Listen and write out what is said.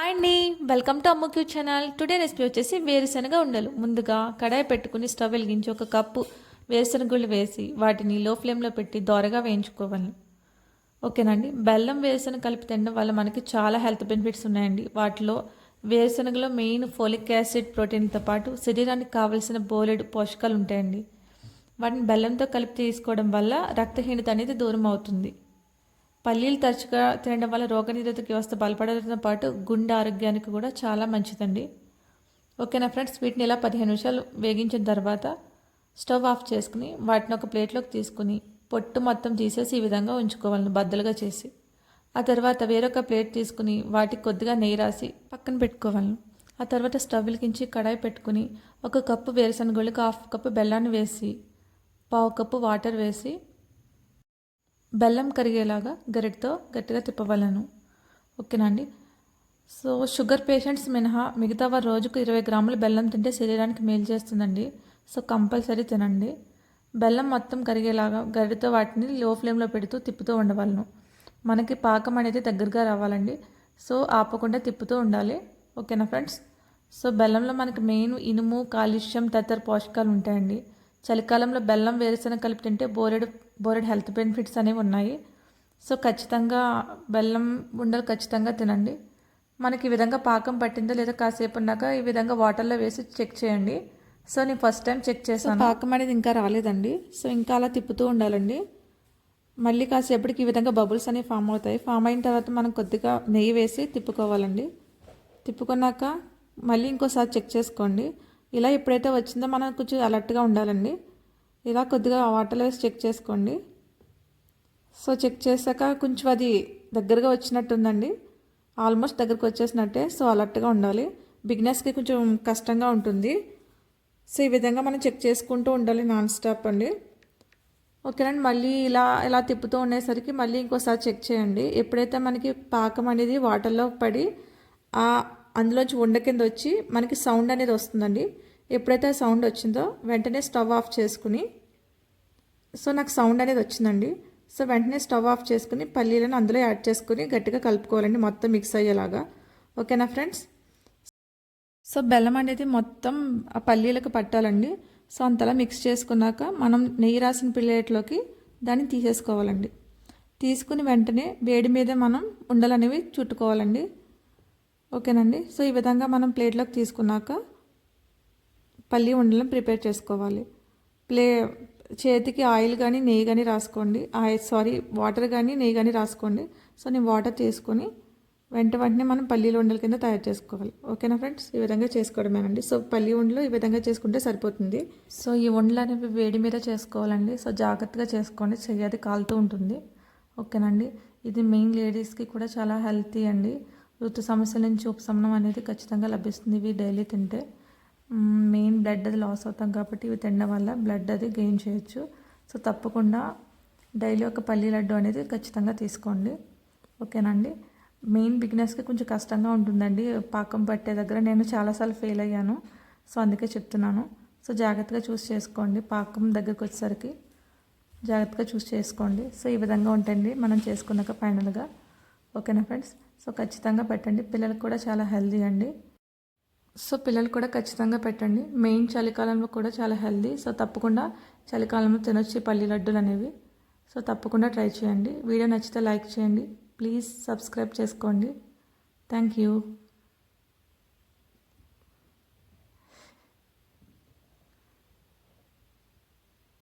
Hi అండి. Welcome to అమ్మక్యూ channel. Today recipe వచ్చేసి వేరుశనగ ఉండలు. ముందుగా కడాయి పెట్టుకుని స్టవ్ వెలిగించి ఒక కప్పు వేరుశనగుళ్ళు వేసి వాటిని లో ఫ్లేమ్లో పెట్టి దోరగా వేయించుకోవాలి. ఓకేనండి బెల్లం వేరుశనగ కలిపి తినడం వల్ల మనకి చాలా హెల్త్ బెనిఫిట్స్ ఉన్నాయండి. వాటిలో వేరుశనగలో మెయిన్ ఫోలిక్ యాసిడ్ ప్రోటీన్తో పాటు శరీరానికి కావలసిన బోలెడు పోషకాలు ఉంటాయండి. వాటిని బెల్లంతో కలిపి తీసుకోవడం వల్ల రక్తహీనత అనేది దూరం అవుతుంది. పల్లీలు తరచుగా తినడం వల్ల రోగనిరోధక వ్యవస్థ బలపడడంతో పాటు గుండె ఆరోగ్యానికి కూడా చాలా మంచిదండి. ఓకేనా ఫ్రెండ్స్? వీటిని ఇలా పదిహేను నిమిషాలు వేగించిన తర్వాత స్టవ్ ఆఫ్ చేసుకుని వాటిని ఒక ప్లేట్లోకి తీసుకుని పొట్టు మొత్తం తీసేసి ఈ విధంగా ఉంచుకోవాలను బద్దలుగా చేసి ఆ తర్వాత వేరొక ప్లేట్ తీసుకుని వాటికి కొద్దిగా నెయ్యి రాసి పక్కన పెట్టుకోవాలను. ఆ తర్వాత స్టవ్ వెలిగించి కడాయి పెట్టుకుని ఒక కప్పు వేరుశనగోళ్ళకి హాఫ్ కప్పు బెల్లాన్ని వేసి పావు కప్పు వాటర్ వేసి బెల్లం కరిగేలాగా గరిటతో గట్టిగా తిప్పవలను. అండి? సో షుగర్ పేషెంట్స్ మినహా మిగతా వారు రోజుకు ఇరవై గ్రాములు బెల్లం తింటే శరీరానికి మేలు చేస్తుందండి. సో కంపల్సరీ తినండి. బెల్లం మొత్తం కరిగేలాగా గరిటతో వాటిని లో ఫ్లేమ్లో పెడుతూ తిప్పుతూ ఉండవలను. మనకి పాకం అనేది దగ్గరగా రావాలండి. సో ఆపకుండా తిప్పుతూ ఉండాలి. ఓకేనా ఫ్రెండ్స్? సో బెల్లంలో మనకి మెయిన్ ఇనుము కాలుష్యం తదితర పోషకాలు ఉంటాయండి. చలికాలంలో బెల్లం వేరుశనగ కలిపి తింటే బోరెడు బోరెడు హెల్త్ బెనిఫిట్స్ అనేవి ఉన్నాయి. సో ఖచ్చితంగా బెల్లం ఉండలు ఖచ్చితంగా తినండి. మనకి ఈ విధంగా పాకం పట్టిందో లేదా కాసేపు ఉన్నాక ఈ విధంగా వాటర్లో వేసి చెక్ చేయండి. సో నేను ఫస్ట్ టైం చెక్ చేశాను. పాకం అనేది ఇంకా రాలేదండి. సో ఇంకా అలా తిప్పుతూ ఉండాలండి. మళ్ళీ కాసేపటికి ఈ విధంగా బబుల్స్ అనేవి ఫామ్ అవుతాయి. ఫామ్ అయిన తర్వాత మనం కొద్దిగా నెయ్యి వేసి తిప్పుకోవాలండి. తిప్పుకున్నాక మళ్ళీ ఇంకోసారి చెక్ చేసుకోండి. ఇలా ఎప్పుడైతే వచ్చిందో మనం కొంచెం అలర్ట్గా ఉండాలండి. ఇలా కొద్దిగా వాటర్లో వేసి చెక్ చేసుకోండి. సో చెక్ చేశాక కొంచెం అది దగ్గరగా వచ్చినట్టుందండి. ఆల్మోస్ట్ దగ్గరకు వచ్చేసినట్టే సో అలర్ట్గా ఉండాలి. బిగినర్స్కి కొంచెం కష్టంగా ఉంటుంది. సో ఈ విధంగా మనం చెక్ చేసుకుంటూ ఉండాలి నాన్ స్టాప్ అండి. ఓకేనండి మళ్ళీ ఇలా ఇలా తిప్పుతూ ఉండేసరికి మళ్ళీ ఇంకోసారి చెక్ చేయండి. ఎప్పుడైతే మనకి పాకం అనేది వాటర్లో పడి అందులోంచి ఉండ కింద వచ్చి మనకి సౌండ్ అనేది వస్తుందండి. ఎప్పుడైతే ఆ సౌండ్ వచ్చిందో వెంటనే స్టవ్ ఆఫ్ చేసుకుని సో నాకు సౌండ్ అనేది వచ్చిందండి. సో వెంటనే స్టవ్ ఆఫ్ చేసుకుని పల్లీలను అందులో యాడ్ చేసుకుని గట్టిగా కలుపుకోవాలండి మొత్తం మిక్స్ అయ్యేలాగా. ఓకేనా ఫ్రెండ్స్? సో బెల్లం అనేది మొత్తం ఆ పల్లీలకు పట్టాలండి. సో అంతలా మిక్స్ చేసుకున్నాక మనం నెయ్యి రాసిన ప్లేట్లోకి దాన్ని తీసేసుకోవాలండి. తీసుకుని వెంటనే వేడి మీద మనం ఉండలు అనేవి చుట్టుకోవాలండి. ఓకేనండి? సో ఈ విధంగా మనం ప్లేట్లోకి తీసుకున్నాక పల్లి ఉండలను ప్రిపేర్ చేసుకోవాలి. ప్లే చేతికి ఆయిల్ కానీ నెయ్యి కానీ రాసుకోండి. ఆయిల్ సారీ వాటర్ కానీ నెయ్యి కానీ రాసుకోండి. సో నేను వాటర్ తీసుకొని వెంట వెంటనే మనం పల్లీల ఉండల కింద తయారు చేసుకోవాలి. ఓకేనా ఫ్రెండ్స్? ఈ విధంగా చేసుకోవడమేనండి. సో పల్లి ఉండలు ఈ విధంగా చేసుకుంటే సరిపోతుంది. సో ఈ ఉండలు అనేవి వేడి మీద చేసుకోవాలండి. సో జాగ్రత్తగా చేసుకోండి. చెయ్యది కాలుతూ ఉంటుంది. ఓకేనండి? ఇది మెయిన్ లేడీస్కి కూడా చాలా హెల్తీ అండి. ఋతు సమస్యల నుంచి ఉపశమనం అనేది ఖచ్చితంగా లభిస్తుంది. ఇవి డైలీ తింటే. మెయిన్ బ్లడ్ అది లాస్ అవుతాం కాబట్టి ఇవి తినడం వల్ల బ్లడ్ అది గెయిన్ చేయొచ్చు. సో తప్పకుండా డైలీ ఒక పల్లి లడ్డు అనేది ఖచ్చితంగా తీసుకోండి. ఓకేనండి? మెయిన్ బిగినర్స్కి కొంచెం కష్టంగా ఉంటుందండి. పాకం పట్టే దగ్గర నేను చాలాసార్లు ఫెయిల్ అయ్యాను. సో అందుకే చెప్తున్నాను. సో జాగ్రత్తగా చూస్ చేసుకోండి. పాకం దగ్గరకు వచ్చేసరికి జాగ్రత్తగా చూస్ చేసుకోండి. సో ఈ విధంగా ఉంటుంది మనం చేసుకున్నాక ఫైనల్గా. ఓకేనా ఫ్రెండ్స్? సో ఖచ్చితంగా పెట్టండి. పిల్లలకు కూడా చాలా హెల్దీ అండి. సో పిల్లలు కూడా ఖచ్చితంగా పెట్టండి. మెయిన్ చలికాలంలో కూడా చాలా హెల్దీ. సో తప్పకుండా చలికాలంలో తినొచ్చి పల్లి లడ్డూలు అనేవి. సో తప్పకుండా ట్రై చేయండి. వీడియో నచ్చితే లైక్ చేయండి. ప్లీజ్ సబ్స్క్రైబ్ చేసుకోండి. Thank you.